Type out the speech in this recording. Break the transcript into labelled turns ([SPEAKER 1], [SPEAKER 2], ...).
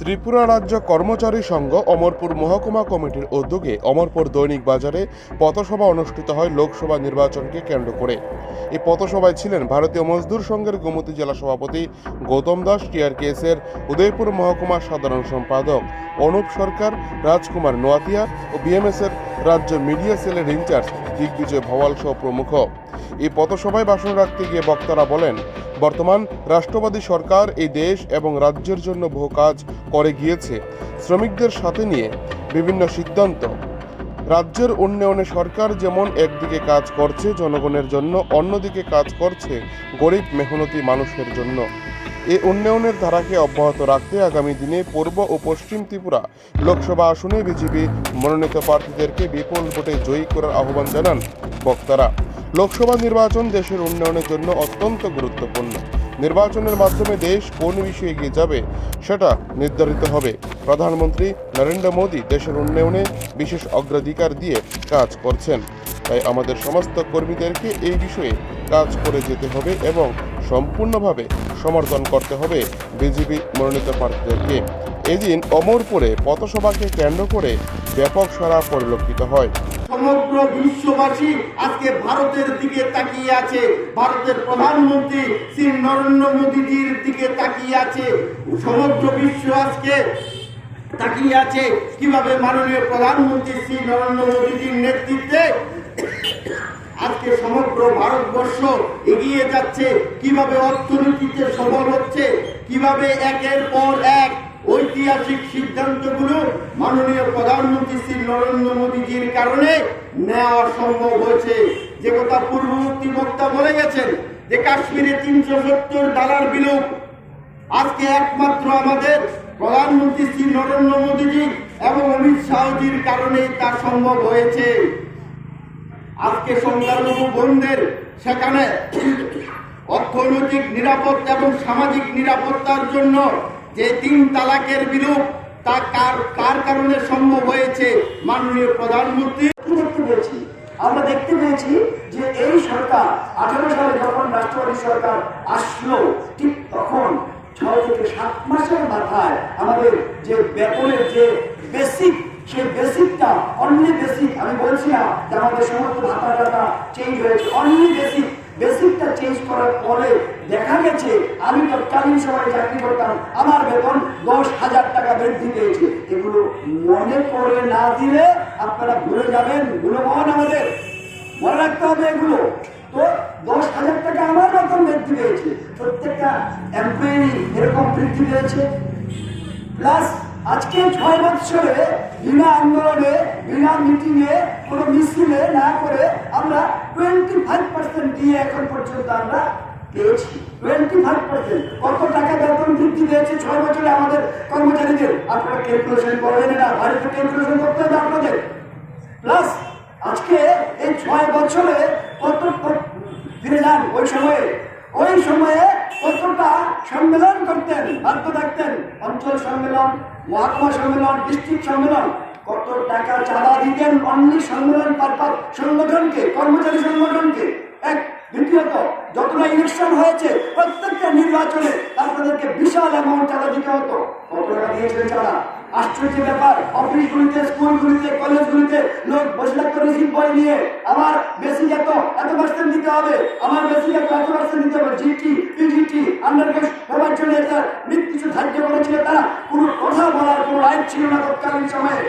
[SPEAKER 1] ত্রিপুরা রাজ্য কর্মচারী সংঘ অমরপুর মহকুমা কমিটির উদ্যোগে অমরপুর দৈনিক বাজারে পথসভা অনুষ্ঠিত হয় লোকসভা নির্বাচনকে কেন্দ্র করে। এই পথসভায় ছিলেন ভারতীয় মজদুর সংঘের গোমতী জেলা সভাপতি গৌতম দাস, টিআরকেএসের উদয়পুর মহকুমা সাধারণ সম্পাদক অনুপ সরকার, রাজকুমার নোয়াতিয়া ও বিএমএসের রাজ্য মিডিয়া সেলের ইনচার্জ দিগ্বিজয় ভওয়াল সহ প্রমুখ। এই পথসভায় ভাষণ রাখতে গিয়ে বক্তারা বলেন বর্তমান রাষ্ট্রবাদী সরকার এই দেশ এবং রাজ্যের জন্য বহু কাজ করে গিয়েছে। শ্রমিকদের সাথে নিয়ে বিভিন্ন সিদ্ধান্ত। রাজ্যের উন্নয়নে সরকার যেমন একদিকে কাজ করছে জনগণের জন্য, অন্যদিকে কাজ করছে গরিব মেহনতি মানুষের জন্য। এ উন্নয়নের ধারাকে অব্যাহত রাখতে আগামী দিনে পূর্ব ও পশ্চিম ত্রিপুরা লোকসভা আসনে বিজেপি মনোনীত প্রার্থীদেরকে বিপুল ভোটে জয়ী করার আহ্বান জানান বক্তারা। লোকসভা নির্বাচন দেশের উন্নয়নের জন্য অত্যন্ত গুরুত্বপূর্ণ। নির্বাচনের মাধ্যমে দেশ কোন বিষয়ে এগিয়ে যাবে, সেটা নির্ধারিত হবে। প্রধানমন্ত্রী নরেন্দ্র মোদী দেশের উন্নয়নে বিশেষ অগ্রাধিকার দিয়ে কাজ করছেন। তাই আমাদের সমস্ত কর্মীদেরকে এই বিষয়ে কাজ করে যেতে হবে এবং সম্পূর্ণভাবে সমর্থন করতে হবে বিজেপি মনোনীত প্রার্থীদেরকে। এদিন অমরপুরে পথসভাকে কেন্দ্র করে ব্যাপক সরা পরিলক্ষিত হয়।
[SPEAKER 2] সমগ্র বিশ্ববাসী আজকে ভারতের দিকে তাকিয়ে আছে। ভারতের প্রধানমন্ত্রী শ্রী নরেন্দ্র মোদীজির দিকে তাকিয়ে আছে। সমগ্র বিশ্ব আজকে তাকিয়ে আছে কীভাবে মাননীয় প্রধানমন্ত্রী শ্রী নরেন্দ্র মোদীজির নেতৃত্বে আজকে সমগ্র ভারতবর্ষ এগিয়ে যাচ্ছে। কীভাবে অর্থনীতিতে সবল হচ্ছে, কীভাবে একের পর এক ঐতিহাসিক সিদ্ধান্তগুলো মাননীয় প্রধানমন্ত্রী শ্রী নরেন্দ্র মোদীজির কারণে নেওয়া সম্ভব হয়েছে। যে কথা পূর্ববর্তী বক্তা বলে গেছেন যে কাশ্মীরে তিনশো সত্তর ডলার বিলোপ, আজকে একমাত্র আমাদের প্রধানমন্ত্রী শ্রী নরেন্দ্র মোদীজি এবং অমিত শাহজির কারণেই তা সম্ভব হয়েছে। আজকে সংখ্যালঘু বোনদের সেখানে অর্থনৈতিক নিরাপত্তা এবং সামাজিক নিরাপত্তার জন্য যে তিন তালাকের বিরূপ তা কার কার কারণে সম্ভব হয়েছে? মাননীয় প্রধানমন্ত্রী।
[SPEAKER 3] দেখতে পেয়েছি আমরা দেখতে পেয়েছি যে এই সরকার, আঠারো সালে যখন রাষ্ট্রপতি সরকার আসলো, ঠিক তখন ছয় থেকে সাত মাসের মাথায় আমাদের যে বেতনের যে বেসিক সেই বেসিকটা অনলি বেসিক আমি বলছি না যে আমাদের সমস্ত ভাতা টাতা চেঞ্জ হয়েছে অনলি বেসিক বেসিকটা চেঞ্জ করার পরে দেখা গেছে, আমি তৎকালীন সময় চাকরি করতাম, আমার বেতন দশ হাজার টাকা বৃদ্ধি পেয়েছে। এগুলো মনে করে না দিলে আপনারা ভুলে যাবেন ভুলে পাবেন আমাদের। মনে রাখতে হবে এগুলো। তো দশ হাজার টাকা আমার বেতন বৃদ্ধি পেয়েছে। প্রত্যেকটা এমপ্লয়ি এরকম বৃদ্ধি পেয়েছে। প্লাস আজকে ছয় বছরে বিনা আন্দোলনে, বিনা মিটিংয়ে কোনো মিছিলে না করে আমরা টোয়েন্টি ফাইভ পার্সেন্ট দিয়ে এখন পর্যন্ত আমরা পেয়েছি। টোয়েন্টি ফাইভ পার্সেন্ট কত টাকা বেতন বৃদ্ধি পেয়েছে ছয় বছরে আমাদের কর্মচারীদের? আপনারা ক্যালকুলেশন করবেন না বাড়িতে ক্যালকুলেশন করতে হবে আপনাদের। প্লাস আজকে এই ছয় বছরে কত ফিরে যান, ওই সময়ে ওই সময়ে কতটা সম্মেলন করতেন ভারত থাকতেন অঞ্চল সম্মেলন মহকুমা সম্মেলন, ডিস্ট্রিক্ট সম্মেলন, কত টাকা চাঁদা দিতেন, অনলি সম্মেলন পারপাস সংগঠনকে, কর্মচারী সংগঠনকে। এক, দ্বিতীয়ত, যতটা ইলেকশন হয়েছে, প্রত্যেকটা নির্বাচনে আপনাদেরকে বিশাল অ্যামাউন্ট চাঁদা দিতে হতো। কত টাকা দিয়েছিলেন চাঁদা? আশ্চর্য ব্যাপার, অফিসগুলিতে, স্কুলগুলিতে, কলেজগুলিতে লোক বসে থাকতো রিসিভ বই নিয়ে। আমার বেশি এত এত পার্সেন্ট দিতে হবে, আমার বেশি এত এত পার্সেন্ট দিতে হবে। জিটি পিজিটি আন্ডারগ্রেড সবার জন্য এটা মৃত্যু ধার্য করেছিল তারা, কোনো কথা বলার কোনো রাইট ছিল না তৎকালীন সময়ে।